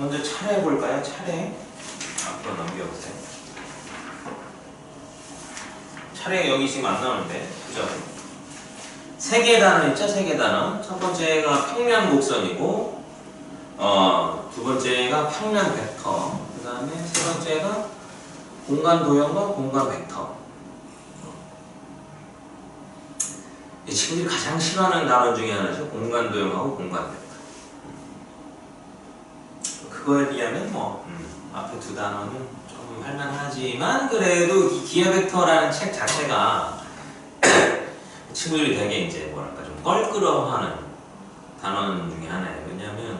먼저 차례 볼까요? 차례. 앞으로 넘겨보세요. 차례 여기 지금 안 나오는데, 그죠? 세 개 단어 있죠? 세 개 단어. 첫 번째가 평면 곡선이고, 어, 두 번째가 평면 벡터. 그 다음에 세 번째가 공간 도형과 공간 벡터. 이 친구들이 가장 싫어하는 단어 중에 하나죠. 공간 도형하고 공간 벡터. 그거에 비하면 뭐 음, 앞에 두 단어는 조금 할만하지만 그래도 이 기하 벡터라는 책 자체가 친구들이 되게 이제 뭐랄까 좀 껄끄러워하는 단어 중에 하나예요. 왜냐하면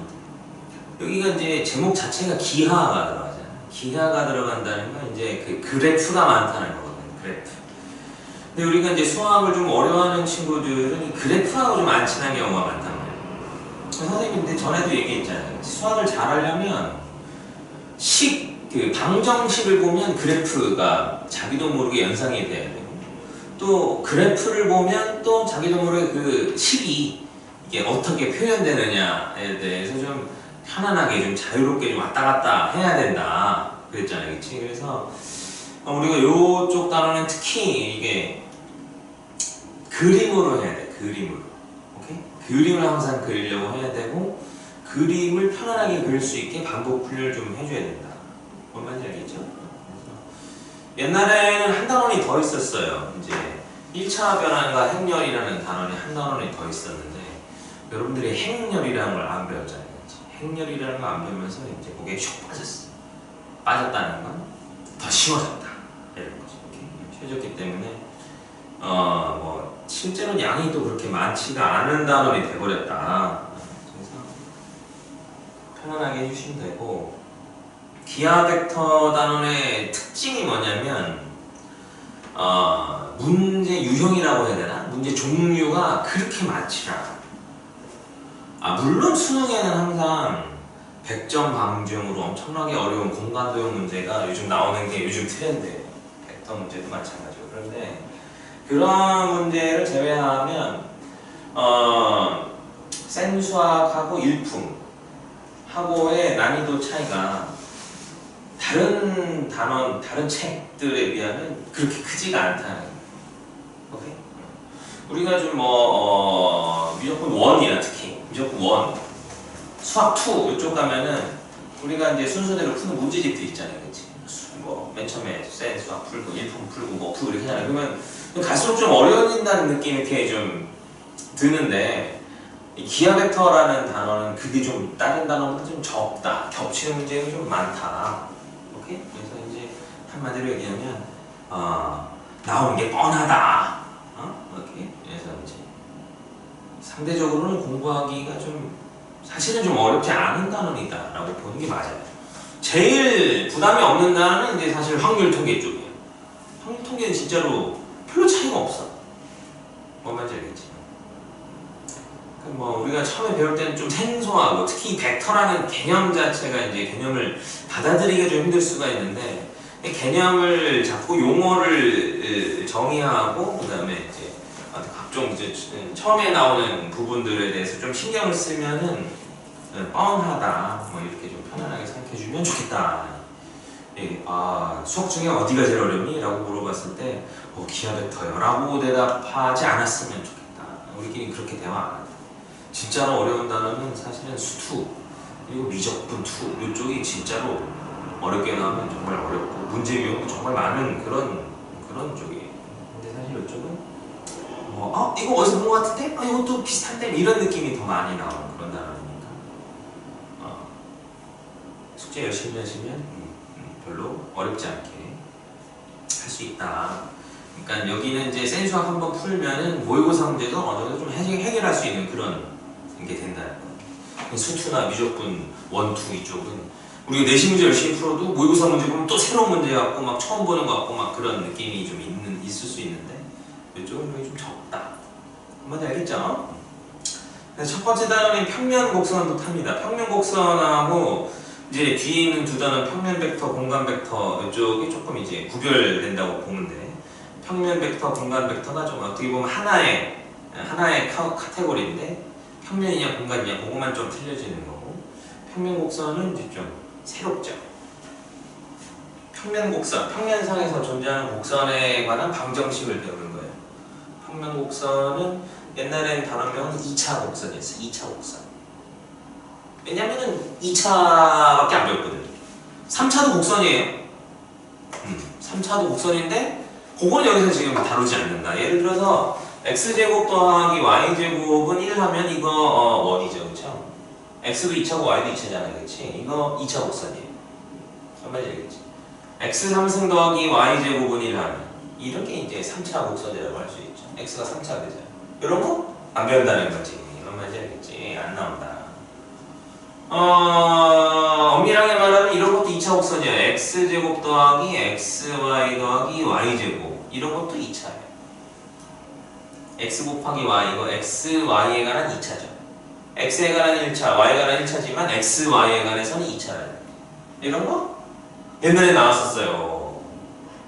여기가 이제 제목 자체가 기하가 들어가잖아요. 기하가 들어간다는 건 이제 그 그래프가 많다는 거거든요. 그래프. 근데 우리가 이제 수학을 좀 어려워하는 친구들은 이 그래프하고 좀 안 친한 경우가 많단 말이에요. 선생님 근데 전에도 얘기했잖아요. 수학을 잘하려면 식, 그 방정식을 보면 그래프가 자기도 모르게 연상이 돼야 되고 또 그래프를 보면 또 자기도 모르게 그 식이 이게 어떻게 표현되느냐에 대해서 좀 편안하게 좀 자유롭게 좀 왔다 갔다 해야 된다 그랬잖아요. 그치? 그래서 우리가 요쪽 단어는 특히 이게 그림으로 해야 돼. 그림으로. 그림을 항상 그리려고 해야 되고 그림을 편안하게 그릴 수 있게 반복 훈련을 좀 해줘야 된다. 뭔 말인지 알겠죠? 옛날에는 한 단원이 더 있었어요. 이제 1차 변환과 행렬이라는 단원이 한 단원이 더 있었는데 여러분들이 행렬이라는 걸 안 배웠잖아요. 행렬이라는 걸 안 배우면서 이제 거기에 슉 빠졌어. 빠졌다는 건 더 쉬워졌다. 이런 거죠. 이렇게 쉬워졌기 때문에 어, 뭐, 실제로는 양이 또 그렇게 많지가 않은 단원이 돼버렸다. 그래서 편안하게 해주시면 되고, 기하 벡터 단원의 특징이 뭐냐면, 어, 문제 유형이라고 해야 되나? 문제 종류가 그렇게 많지 않아. 아, 물론 수능에는 항상 100점 방정으로 엄청나게 어려운 공간도형 문제가 요즘 나오는 게 요즘 트렌드예요. 벡터 문제도 마찬가지고. 그런데 그런 문제를 제외하면 어, 센수학하고 일품 하고의 난이도 차이가 다른 단원, 다른 책들에 비하면 그렇게 크지가 않다는. 오케이? 우리가 좀 뭐, 어, 무조건 원이야, 특히. 무조건 원. 수학 2 이쪽 가면은 우리가 이제 순서대로 푸는 문제집도 있잖아요. 그치? 뭐, 맨 처음에 센 수학 풀고, 일품 풀고, 뭐 풀고 이렇게 하잖아요. 그러면 갈수록 좀 어려워진다는 느낌이 이렇게 좀 드는데 이 기하 벡터라는 단어는 그게 좀 다른 단어보다 좀 적다. 겹치는 문제가 좀 많다. 오케이? 그래서 이제 한마디로 얘기하면 어, 나오는 게 뻔하다. 어? 오케이? 그래서 이제 상대적으로는 공부하기가 좀 사실은 좀 어렵지 않은 단어이다 라고 보는 게 맞아요. 제일 부담이 없는 단어는 이제 사실 확률 통계 쪽이에요. 확률 통계는 진짜로 별로 차이가 없어. 뭔 말인지 알겠지? 그뭐 우리가 처음에 배울 때는 좀 생소하고 특히 벡터라는 개념 자체가 이제 개념을 받아들이기가 좀 힘들 수가 있는데 이 개념을 잡고 용어를 정의하고 그 다음에 이제 각종 이제 처음에 나오는 부분들에 대해서 좀 신경을 쓰면은 뻔하다 뭐 이렇게 좀 편안하게 생각해주면 좋겠다. 예, 아 수학 중에 어디가 제일 어렵니? 라고 물어봤을 때 어, 기하 벡터요 라고 대답하지 않았으면 좋겠다 우리끼리 그렇게 대화 안 하죠 진짜로 어려운 단어는 사실은 수투 그리고 미적분 투 이쪽이 진짜로 어렵게 나오면 정말 어렵고 문제 유형도 정말 많은 그런 그런 쪽이에요 근데 사실 이쪽은 뭐 어? 이거 어디서 본 것 같은데? 어, 이것도 비슷한데? 이런 느낌이 더 많이 나오는 그런 단어니까 어, 숙제 열심히 하시면 음, 별로 어렵지 않게 할 수 있다. 그러니까 여기는 이제 센수학 한번 풀면은 모의고사 문제도 어느 정도 좀 해결, 할 수 있는 그런 게 된다는 거. 수투나 미적분 원투 이쪽은 우리가 내신 문제 열심히 풀어도 모의고사 문제 보면 또 새로운 문제 같고 막 처음 보는 것 같고 막 그런 느낌이 좀 있는 있을 수 있는데 이쪽은 좀 적다. 한마디 알겠죠? 첫 번째 단어는 평면 곡선도 탑니다. 평면 곡선하고 이제 뒤에 있는 두 단어 평면 벡터, 공간 벡터 이쪽이 조금 이제 구별된다고 보면 돼. 평면 벡터, 공간 벡터가 좀 어떻게 보면 하나의 하나의 카, 카테고리인데 평면이냐 공간이냐 그것만 좀 틀려지는 거고 평면 곡선은 이제 좀 새롭죠. 평면 곡선, 평면상에서 존재하는 곡선에 관한 방정식을 배우는 거예요. 평면 곡선은 옛날엔 단어명은 2차 곡선이었어요. 2차 곡선. 왜냐면은 2차밖에 안 배웠거든요. 3차도 곡선이에요. 음, 3차도 곡선인데 그건 여기서 지금 다루지 않는다. 예를 들어서 x제곱 더하기 y제곱은 1 하면 이거 어, 1이죠. 그렇죠? x도 2차고 y도 2차잖아요. 그렇지? 이거 2차 곡선이에요. 한마디 알겠지? x 3승 더하기 y제곱은 1 하면 이런 게 이제 3차 곡선이라고 할 수 있죠. x가 3차가 되잖아요. 이런 거 안 배운다는 거지. 한마디 알겠지? 안 나온다. 어, 엄밀하게 말하면 이런 것도 2차 곡선이야. x제곱 더하기 xy 더하기 y제곱. 이런 것도 2차예요. x 곱하기 y, 이거 xy에 관한 2차죠. x에 관한 1차, y에 관한 1차지만 xy에 관해서는 2차예요. 이런 거 옛날에 나왔었어요.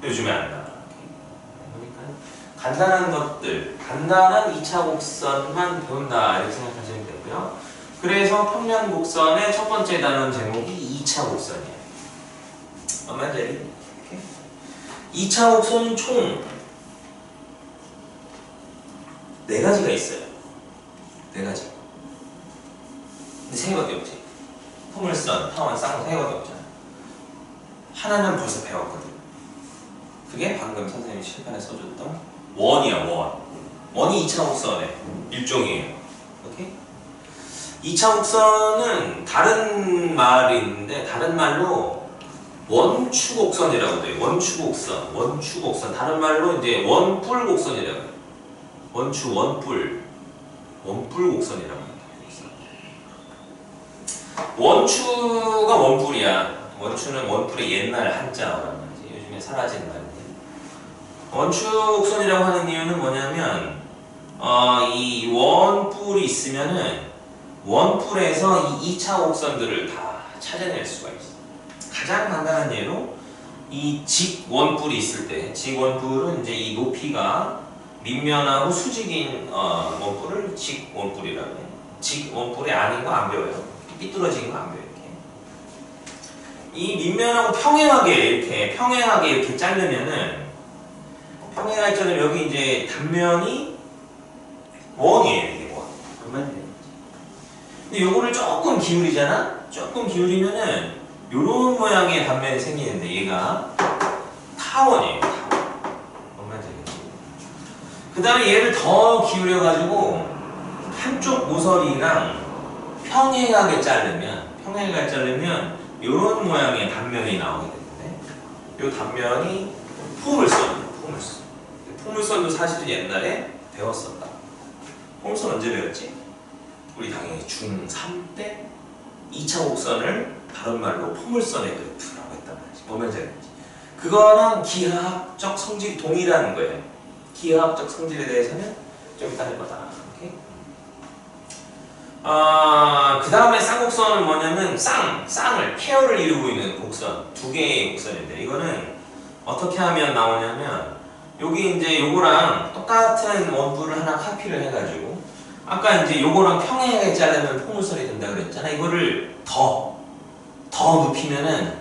요즘에 안 나와. 그러니까 간단한 것들, 간단한 2차 곡선만 배운다 이렇게 생각하시면 되고요. 그래서 평면 곡선의 첫 번째 단원 제목이 2차 곡선이에요. 엄마 제리. 2차 곡선은 총네 가지가 있어요. 네 가지. 근데 세 개밖에 없지. 포물선, 타원, 쌍세 개밖에 없잖아. 하나는 벌써 배웠거든. 그게 방금 선생님이 실판에 써줬던 원이야, 원. 원이 2차 곡선의 일종이에요. 오케이? 2차 곡선은 다른 말이 있는데 다른 말로 원추곡선이라고 돼요. 원추곡선, 원추곡선. 다른 말로 이제 원뿔 곡선이라고 해요. 원추, 원뿔, 원뿔 곡선이라고 해요. 원추가 원뿔이야. 원추는 원뿔의 옛날 한자어란 말이지. 요즘에 사라진 말인데. 원추 곡선이라고 하는 이유는 뭐냐면 어, 이 원뿔이 있으면은 원뿔에서 이 2차 곡선들을 다 찾아낼 수가 있어. 가장 간단한 예로 이 직원뿔이 있을 때 직원뿔은 이제 이 높이가 밑면하고 수직인 어, 원뿔을 직원뿔이라고 해요. 직원뿔이 아닌 거 안 배워요. 삐뚤어진 거 안 배워요. 이 밑면하고 평행하게 이렇게 평행하게 이렇게 자르면은 평행할 때는 여기 이제 단면이 원이에요. 이게 원. 그만 근데 요거를 조금 기울이잖아? 조금 기울이면은 요런 모양의 단면이 생기는데 얘가 타원이에요. 타원. 알겠지? 그 다음에 얘를 더 기울여가지고 한쪽 모서리랑 평행하게 자르면 평행하게 자르면 요런 모양의 단면이 나오게 되는데 요 단면이 포물선이에요. 포물선. 포물선도 사실은 옛날에 배웠었다. 포물선 언제 배웠지? 우리 당연히 중3 때 2차 곡선을 다른 말로 포물선의 그래프라고 했단 말이지. 되는지. 그거랑 기하학적 성질이 동일한 거예요. 기하학적 성질에 대해서는 좀 이따 할 거다. 오케이? 아, 그 다음에 쌍곡선은 뭐냐면 쌍, 쌍을, 페어를 이루고 있는 곡선. 두 개의 곡선인데 이거는 어떻게 하면 나오냐면 여기 이제 요거랑 똑같은 원뿔을 하나 카피를 해가지고 아까 이제 요거랑 평행하게 자르면 포물선이 된다 그랬잖아. 이거를 더, 더 높이면은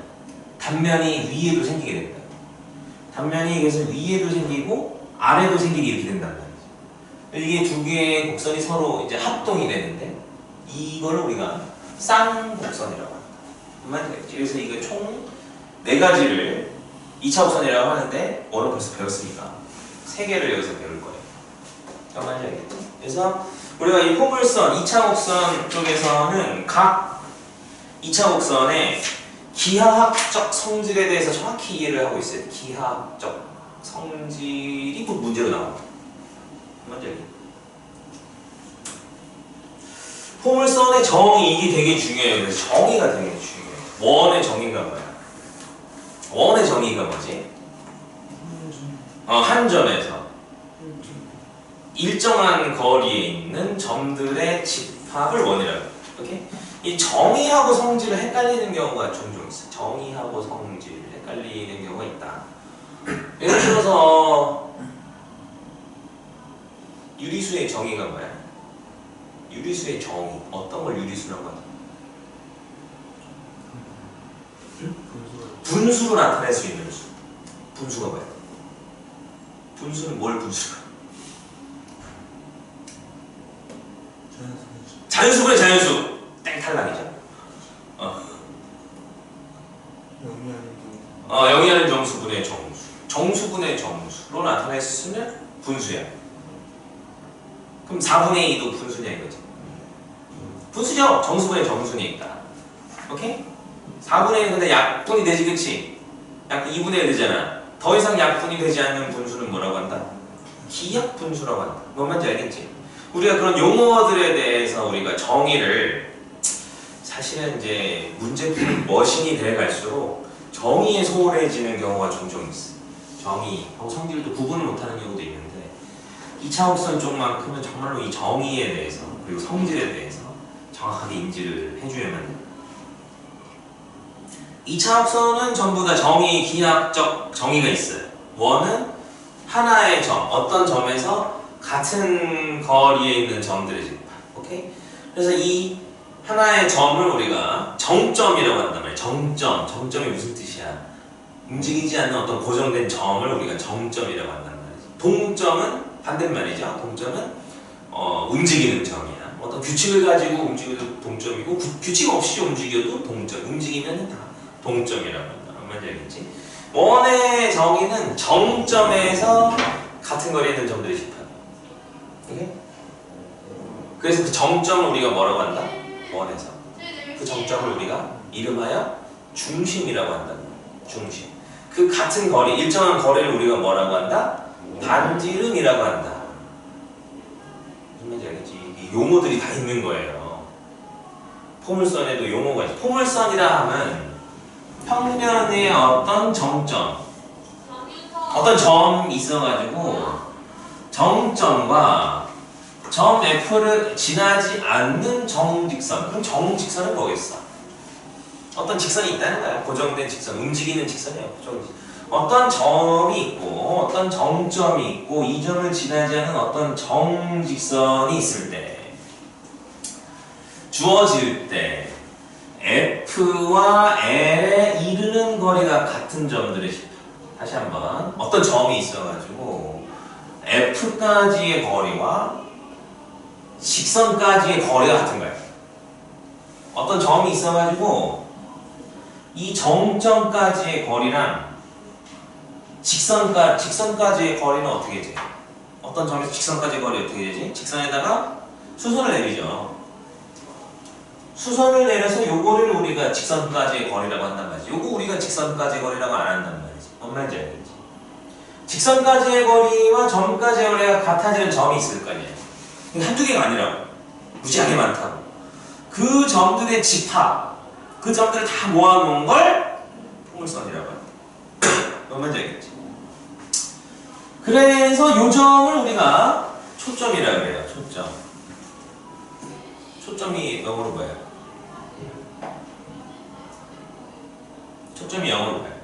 단면이 위에도 생기게 된다. 단면이 그래서 위에도 생기고 아래도 생기게 이렇게 된단 말이지. 이게 두 개의 곡선이 서로 이제 합동이 되는데 이거를 우리가 쌍곡선이라고 합니다. 그래서 이거 총 네 가지를 2차 곡선이라고 하는데 벌써 배웠으니까 세 개를 여기서 배울 거예요. 잠깐만요, 알겠죠? 그래서 우리가 이 포물선 2차 곡선 쪽에서는 각 2차 곡선의 기하학적 성질에 대해서 정확히 이해를 하고 있어요. 기하학적 성질이 곧 문제로 나옵니다. 먼저 여기. 포물선의 정의 이게 되게 중요해요. 그래서 정의가 되게 중요해요. 원의 정의가 뭐야? 원의 정의가 뭐지? 어, 한 점에서 일정한 거리에 있는 점들의 집합을 원이라고. 오케이? 이 정의하고 성질을 헷갈리는 경우가 종종 있어요. 정의하고 성질 헷갈리는 경우가 있다. 예를 들어서 유리수의 정의가 뭐야? 유리수의 정의 어떤 걸 유리수라고 하죠? 분수로 나타낼 수 있는 수. 분수가 뭐야? 분수는 뭘 분수가? 자연수분의 자연수. 땡 탈락이죠. 어, 어 영이하는 정수분의 정수. 정수분의 정수로 있는 분수야. 그럼 4분의 2도 분수냐 이거지. 분수죠. 정수분의 정수니까. 오케이? 4분의 1 근데 약분이 되지 그치? 약분 2분의 1 되잖아. 더 이상 약분이 되지 않는 분수는 뭐라고 한다? 기약 분수라고 한다. 뭔 말인지 알겠지? 우리가 그런 용어들에 대해서 우리가 정의를 사실은 이제 문제풀 머신이 돼 갈수록 정의에 소홀해지는 경우가 종종 있어. 정의하고 성질도 구분을 못하는 경우도 있는데 2차 합선 쪽만큼은 정말로 이 정의에 대해서 그리고 성질에 대해서 정확하게 인지를 해줘야만 돼. 2차 합선은 전부 다 정의, 기하학적 정의가 있어요. 원은 하나의 점, 어떤 점에서 같은 거리에 있는 점들의 집합. 오케이? 그래서 이 하나의 점을 우리가 정점이라고 한단 말이에요. 정점. 정점이 무슨 뜻이야? 움직이지 않는 어떤 고정된 점을 우리가 정점이라고 한단 말이지. 동점은 반대말이죠. 동점은 어, 움직이는 점이야. 어떤 규칙을 가지고 움직여도 동점이고 구- 규칙 없이 움직여도 동점. 움직이면 다 동점이라고 한다. 뭔지 알겠지? 원의 정의는 정점에서 같은 거리에 있는 집합. 오 케이? 그래서 그 정점을 우리가 뭐라고 한다? 원에서. 그 정점을 우리가 이름하여 중심이라고 한다. 중심. 그 같은 거리, 일정한 거리를 우리가 뭐라고 한다? 반지름이라고 한다. 무슨 말인지 알겠지? 이 용어들이 다 있는 거예요. 포물선에도 용어가 있어. 포물선이라 하면 평면의 어떤 정점, 어떤 점이 있어가지고 정점과 점 F를 지나지 않는 정직선. 그럼 정직선은 뭐겠어? 어떤 직선이 있다는 거야. 고정된 직선, 움직이는 직선이에요. 고정 직선. 어떤 점이 있고, 어떤 정점이 있고, 이 점을 지나지 않는 어떤 정직선이 있을 때, 주어질 때, F와 L에 이르는 거리가 같은 점들의 집. 다시 한번 어떤 점이 있어가지고 F까지의 거리와 직선까지의 거리가 같은 거예요. 어떤 점이 있어가지고 이 정점까지의 거리랑 직선까 직선까지의 거리는 어떻게 되지? 어떤 점에서 직선까지의 거리 어떻게 되지? 직선에다가 수선을 내리죠. 수선을 내려서 요거를 우리가 직선까지의 거리라고 한단 말이지. 요거 우리가 직선까지의 거리라고 안 한단 말이지. 뭔 말인지 알겠지? 직선까지의 거리와 점까지의 거리가 같아지는 점이 있을 거. 근데 한두 개가 아니라고. 무지하게 많다고. 그 점들의 집합, 그 점들을 다 모아놓은 걸 포물선이라고 합니다. 뭔 말인지 알겠지? 그래서 요 점을 우리가 초점이라고 그래요. 초점. 초점이 영어로 뭐예요? 초점이 영어로 뭐예요?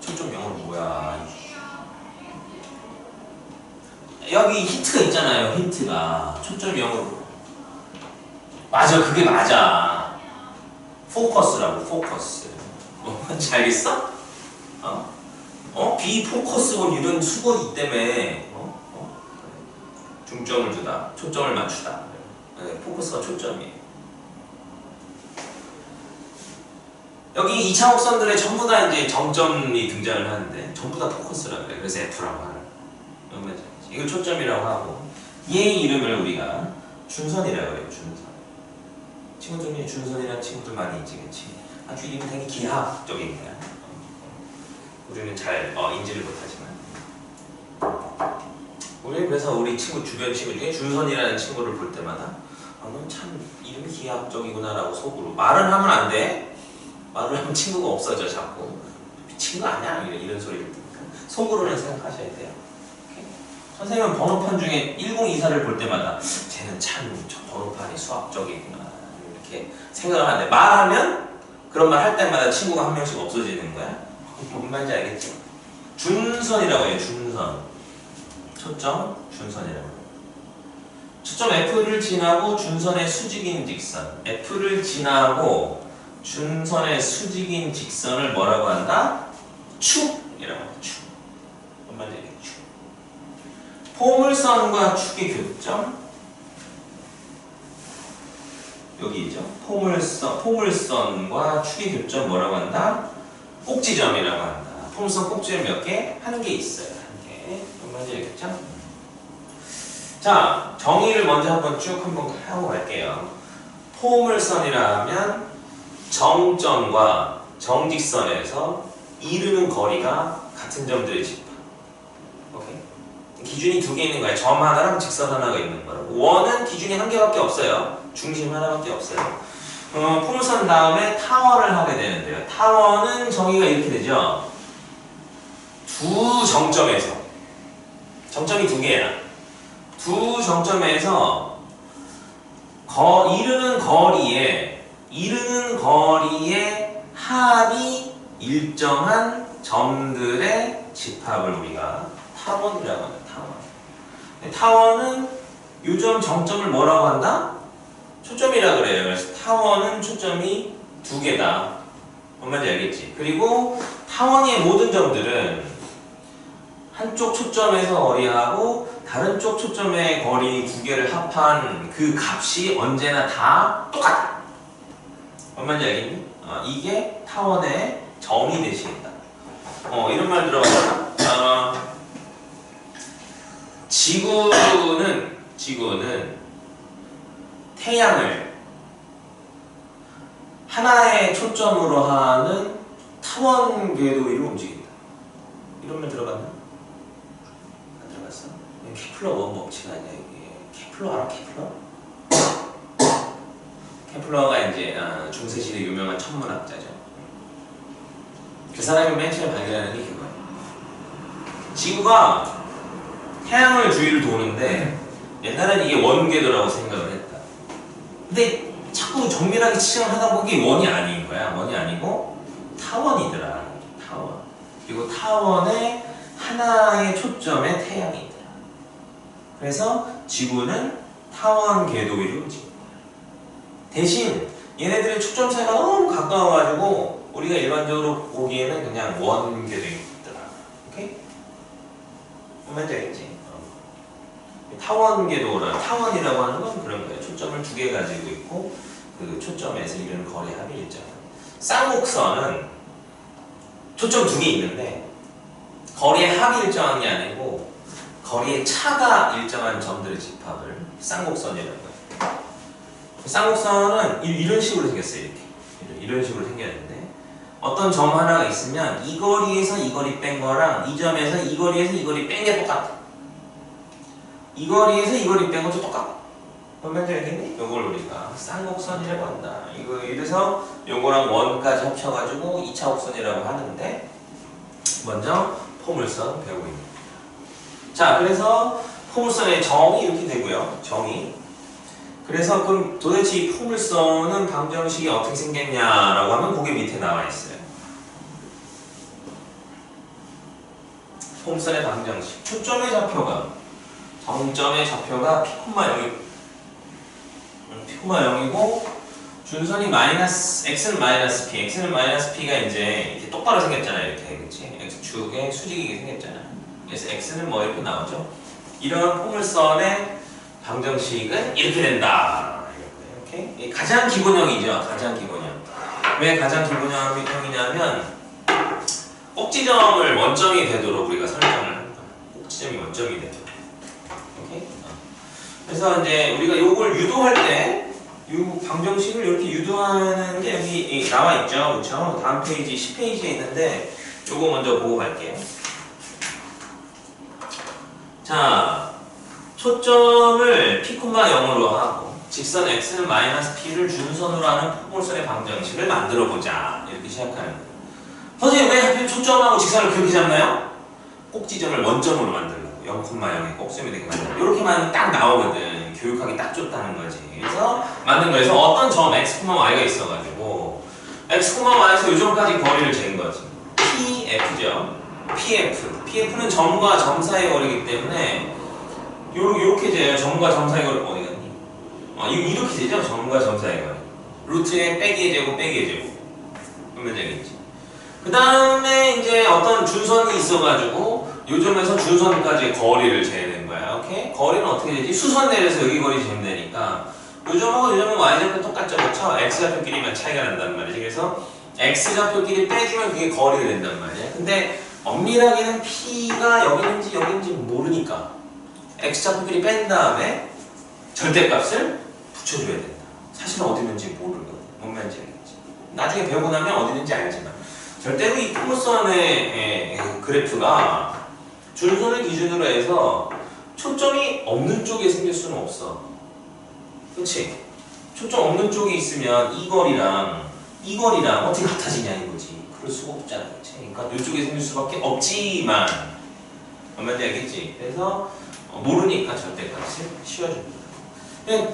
초점 영어로 뭐야? 여기 힌트가 있잖아요. 힌트가 초점 영어로 맞아. 그게 맞아. 포커스라고 포커스. 뭐 뭔지 알겠어? 어? 어? 비포커스건 이런 수거이 때문에 어? 어? 중점을 주다, 초점을 맞추다. 네, 포커스가 초점이에요. 여기 2차 곡선들의 전부 다 이제 정점이 등장을 하는데 전부 다 포커스라 그래. 그래서 F라고 하는. 이걸 초점이라고 하고 얘의 이름을 우리가 준선이라고 해요. 준선. 친구 중에 준선이라는 친구들 많이 있지, 그치? 아주 이름이 되게 기하학적인 거야. 우리는 잘 어, 인지를 못하지만 우리 그래서 우리 친구 주변 친구 중에 준선이라는 친구를 볼 때마다 아, 넌참 이름이 기하학적이구나라고 속으로 말은 하면 안 돼. 말을 하면 친구가 없어져 자꾸 친구 아니야 이런, 이런 소리를 듣니까 속으로는 생각하셔야 돼요. 선생님은 번호판 중에 1024를 볼 때마다 쟤는 참 저 번호판이 수학적이구나 이렇게 생각을 하는데 말하면 그런 말 할 때마다 친구가 한 명씩 없어지는 거야. 뭔 말인지 알겠지? 준선이라고 해요. 준선. 초점 준선이라고. 해요. 초점 F를 지나고 준선의 수직인 직선. F를 지나고 준선의 수직인 직선을 뭐라고 한다? 축이라고 한다. 축. 얘기해 축. 포물선과 축의 교점 여기죠. 포물선 포물선과 축의 교점 뭐라고 한다? 꼭지점이라고 한다. 포물선 꼭지점 몇 개? 한 개 있어요. 한 개. 엄마는 얘기했죠? 자, 정의를 먼저 한번 쭉 한번 하고 갈게요. 포물선이라 하면 정점과 정직선에서 이르는 거리가 같은 점들의. 오케이? 기준이 두 개 있는 거야. 점 하나랑 직선 하나가 있는 거라고. 원은 기준이 한 개밖에 없어요. 중심 하나밖에 없어요. 어, 포물선 다음에 타원을 하게 되는데요. 타원은 정의가 이렇게 되죠. 두 정점에서 정점이 두 개야. 두 정점에서 거, 이르는 거리에 이르는 거리의 합이 일정한 점들의 집합을 우리가 타원이라고 합니다. 타원. 근데 타원은 요점 정점을 뭐라고 한다? 초점이라 그래요. 그래서 타원은 초점이 두 개다. 뭔 말인지 알겠지? 그리고 타원의 모든 점들은 한쪽 초점에서 거리하고 다른 쪽 초점의 거리 두 개를 합한 그 값이 언제나 다 똑같다. 뭔 말인지 알겠니? 어, 이게 타원의 정의 대신이다. 어, 이런 말 들어봤잖아. 어, 지구는 지구는 태양을 하나의 초점으로 하는 타원 궤도 위로 움직인다. 이런 말 들어봤나? 안 들어봤어? 케플러 원법칙 아니야 이게? 케플러 알아 케플러? 케플러가 이제 아, 중세 시대 유명한 천문학자죠. 그 사람이 맨 처음에 발견하는 게 그거예요. 지구가 태양을 주위를 도는데 옛날에는 이게 원궤도라고 생각을 했다. 근데 자꾸 정밀하게 측정을 하다 보니 원이 아닌 거야. 원이 아니고 타원이더라. 타원. 그리고 타원의 하나의 초점에 태양이 있더라. 그래서 지구는 타원 궤도 위로 움직인다. 대신 얘네들의 초점 사이가 너무 가까워가지고 우리가 일반적으로 보기에는 그냥 원 궤도이더라. 오케이? 뭔지 알겠지? 어. 타원 궤도라 타원이라고 하는 건 그런 거예요. 초점을 두 개 가지고 있고 그 초점에서 이르는 거리 합이 일정. 쌍곡선은 초점 두 개 있는데 거리의 합이 일정한 게 아니고 거리의 차가 일정한 점들의 집합을 쌍곡선이라고 해요. 쌍곡선은 이- 이런 식으로 생겼어요. 이렇게 이런- 이런 식으로 생겼는데 어떤 점 하나가 있으면 이 거리에서 이 거리 뺀 거랑 이 점에서 이 거리에서 이 거리 뺀 게 똑같아. 이 거리에서 이 거리 뺀 것도 똑같아. 뭔지 알겠니? 요걸 우리가 쌍곡선이라고 한다. 이거 이래서 요거랑 원까지 합쳐가지고 2차 곡선이라고 하는데 먼저 포물선 배우고 있는. 자, 그래서 포물선의 정이 이렇게 되고요. 정이. 그래서 그럼 도대체 이 포물선은 방정식이 어떻게 생겼냐라고 하면 거기 밑에 나와 있어요. 포물선의 방정식. 초점의 좌표가 정점의 좌표가 p, 0이 p, 0이고 준선이 마이너스 x는 마이너스 p, x는 마이너스 p가 이제 이렇게 똑바로 생겼잖아요. 이렇게 그렇지? x축에 수직이게 생겼잖아요. 그래서 x는 뭐 이렇게 나오죠. 이런 포물선의 방정식은 이렇게 된다. 이렇게 가장 기본형이죠. 가장 기본형. 왜 가장 기본형이냐면 꼭지점을 원점이 되도록 우리가 설정을 합니다. 꼭지점이 원점이 되도록. 오케이? 어. 그래서 이제 우리가 요걸 유도할 때, 이 방정식을 이렇게 유도하는 게 여기 이- 나와 있죠. 그렇죠? 다음 페이지 10페이지에 있는데 요거 먼저 보고 갈게요. 자, 초점을 p, 0으로 하고 직선 x는 마이너스 p를 준선으로 하는 포물선의 방정식을 만들어 보자. 이렇게 시작하는 거예요. 선생님 왜 초점하고 직선을 그렇게 잡나요? 꼭지점을 원점으로 만들려고 0,0의 꼭지점이 되게 만들고 이렇게만 딱 나오거든. 교육하기 딱 좋다는 거지. 그래서 만든 거에서 어떤 점 x, y가 있어가지고 x, y에서 요점까지 거리를 잰 거지. Pf죠. Pf pf는 점과 점 사이의 거리이기 때문에 요, 요렇게 돼요. 점과 점 사이의 거리 어디 갔니? 어, 이- 이렇게 되죠? 점과 점 사이의 거리. 루트의 빼기의 제곱 빼기의 제곱. 그러면 되겠지. 그 다음에 이제 어떤 준선이 있어가지고 요점에서 준선까지의 거리를 재는 거야. 오케이? 거리는 어떻게 되지? 수선 내려서 여기 거리 재면 되니까 요점하고 요점은 y좌표 똑같죠. 그쵸? x좌표끼리만 차이가 난단 말이지. 그래서 x좌표끼리 빼주면 그게 거리가 된단 말이야. 근데 엄밀하게는 p가 여기인지 여기인지 모르니까 x좌표끼리 뺀 다음에 절대값을 붙여줘야 된다. 사실은 어디 있는지 모르거든. 뭔 말인지 알겠지? 나중에 배우고 나면 어디 있는지 알지만 절대로 이 포물선의 그래프가 준선을 기준으로 해서 초점이 없는 쪽에 생길 수는 없어. 그렇지? 초점 없는 쪽에 있으면 이 거리랑 이 거리랑 어떻게 같아지냐 이거지. 그럴 수가 없잖아. 그렇지? 그러니까 이쪽에 생길 수밖에 없지만 뭔지 알겠지? 그래서 어, 모르니까 절대값을 씌워줍니다.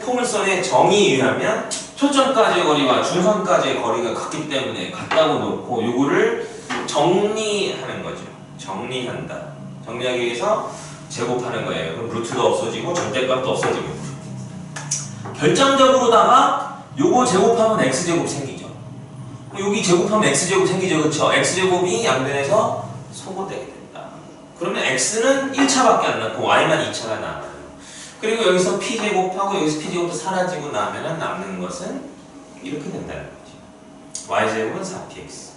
포물선의 정의에 의하면 초점까지의 거리와 중선까지의 거리가 같기 때문에 같다고 놓고 요거를 정리하는 거죠. 정리한다. 정리하기 위해서 제곱하는 거예요. 그럼 루트도 없어지고 절대값도 없어지고. 결정적으로다가 요거 제곱하면 x제곱 생기죠. 여기 제곱하면 x제곱 생기죠. 그쵸? x제곱이 양변에서 소거되게 된다. 그러면 x는 1차밖에 안 남고 y만 2차가 남아요. 그리고 여기서 p제곱하고 여기서 p제곱도 사라지고 나면은 남는 것은 이렇게 된다는 거지. y제곱은 4px.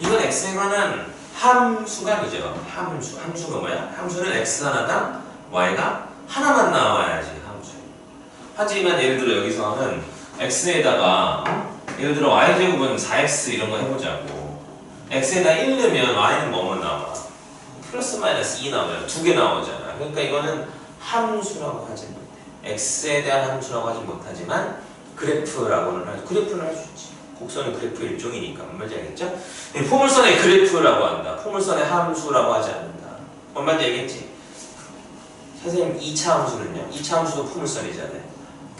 이건 x에 관한 함수가 아니죠. 함수. 함수가 뭐야? 함수는 x 하나당 y가 하나만 나와야지 함수. 하지만 예를 들어 여기서는 x에다가 예를 들어 y제곱은 4x 이런 거 해보자고. x에다 1 넣으면 y는 뭐만 나와? 플러스 마이너스 2 나오잖아. 두 개 나오잖아. 그러니까 이거는 함수라고 하지 못해. x에 대한 함수라고 하지 못하지만 그래프라고는 할 그래프는 할 수 있지. 곡선은 그래프 일종이니까 뭔 말인지 알겠죠? 이 포물선의 그래프라고 한다. 포물선의 함수라고 하지 않는다. 뭔 말인지 알겠지? 선생님 2차 함수는요? 2차 함수도 포물선이잖아요.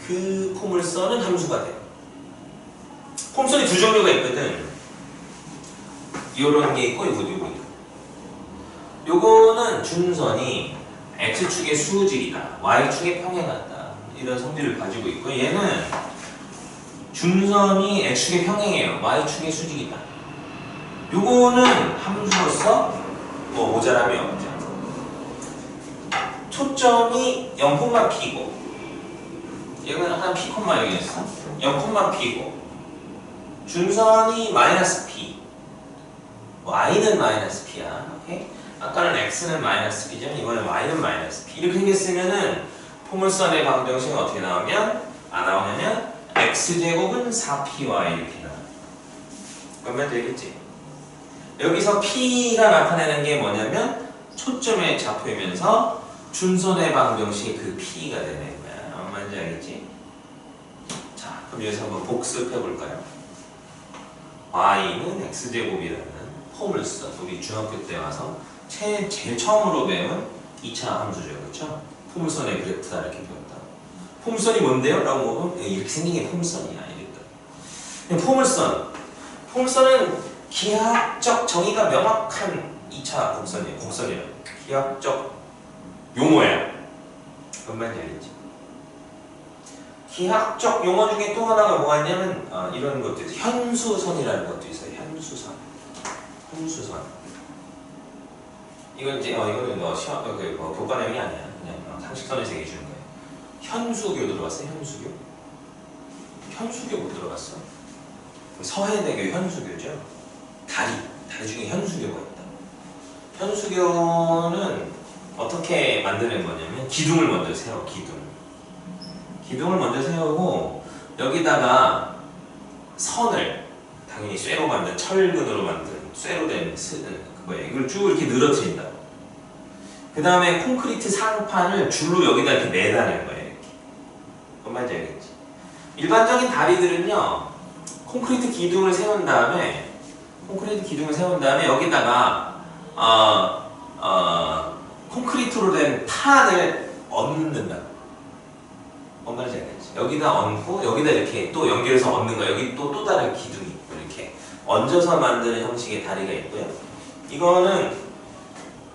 그 포물선은 함수가 돼요. 포물선이 두 종류가 있거든. 요런 게 있고 요거 요거 있고. 요거는 준선이 x축의 수직이다. y축의 평행하다. 이런 성질을 가지고 있고 얘는 준선이 x축의 평행이에요. y축의 수직이다. 요거는 함수로서 뭐 모자람이 없죠. 초점이 0콤마 p고 얘는 한 p 콤마 여기였어. 0콤마 p고 준선이 마이너스 p y는 마이너스 p야. 오케이? 아까는 x는 마이너스 p죠. 이번엔 y는 마이너스 p. 이렇게 생겼으면은 포물선의 방정식이 어떻게 나오면 안 나오냐면 x제곱은 4py 이렇게 나와. 그러면 되겠지. 여기서 p가 나타내는 게 뭐냐면 초점의 좌표이면서 준선의 방정식이 그 p가 되는 거야. 아무 말인지 알겠지? 자, 그럼 여기서 한번 복습해 볼까요? y는 x제곱이라는 포물선 우리 중학교 때 와서 제일, 제일 처음으로 배운 2차 함수죠. 그렇죠? 포물선의 그래프다 이렇게 배웠 다. 포물선이 뭔데요? 라고 물으면 예, 이렇게 생긴 게 포물선이야. 이랬다. 포물선. 포물선은 기하학적 정의가 명확한 2차 곡선이에요. 곡선이에요. 기하학적 용어야. 뭔 말인지 알겠지? 기하학적 용어 중에 또 하나가 뭐가 있냐면 아, 이런 것도 있어요. 현수선이라는 것도 있어요. 현수선. 현수선. 이건 이제 어 이거는 뭐 시험 어, 그, 뭐 교과 내용이 아니야. 그냥 어, 상식선에서 얘기해 주는 거예요. 현수교 들어봤어? 현수교? 현수교 못 들어봤어? 서해대교 현수교죠. 다리 다리 중에 현수교가 있다. 현수교는 어떻게 만드는 거냐면 기둥을 먼저 세워 기둥. 기둥을 먼저 세우고 여기다가 선을 당연히 쇠로 만든 철근으로 만든 쇠로 된 스, 그거예요. 이걸 쭉 이렇게 늘어뜨린다. 그 다음에 콘크리트 상판을 줄로 여기다 이렇게 매다는 거예요. 뭔 말인지 알겠지? 일반적인 다리들은요, 콘크리트 기둥을 세운 다음에, 콘크리트 기둥을 세운 다음에 여기다가, 어, 어, 콘크리트로 된 판을 얹는다. 뭔 말인지 알겠지? 여기다 얹고, 여기다 이렇게 또 연결해서 얹는 거야. 여기 또, 또 다른 기둥이 이렇게. 얹어서 만드는 형식의 다리가 있고요. 이거는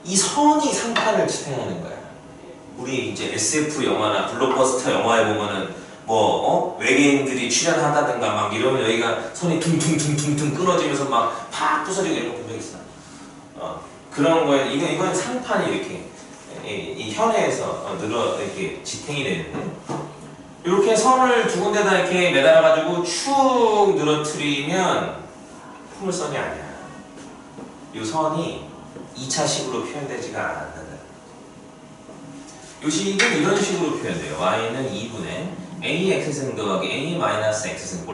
이 선이 상판을 지탱하는 거야. 우리 이제 SF 영화나 블록버스터 영화에 보면은 뭐뭐 어? 외계인들이 출연한다든가 막 이러면 여기가 손이 퉁퉁퉁퉁퉁 끊어지면서 막 팍 부서지고 이런 거 본 적 있어. 어, 그런 거에 이건 이건 상판이 이렇게 이, 이 현에서 어, 늘어 이렇게 지탱이 되는데 이렇게 선을 두 군데다 이렇게 매달아 가지고 축 늘어뜨리면 풍물선이 아니야. 이 선이 2차식으로 표현되지가 않는 다. 이 식은 이런 식으로 표현돼요. y는 2분의 a x승 더하기 a 마이너스 x승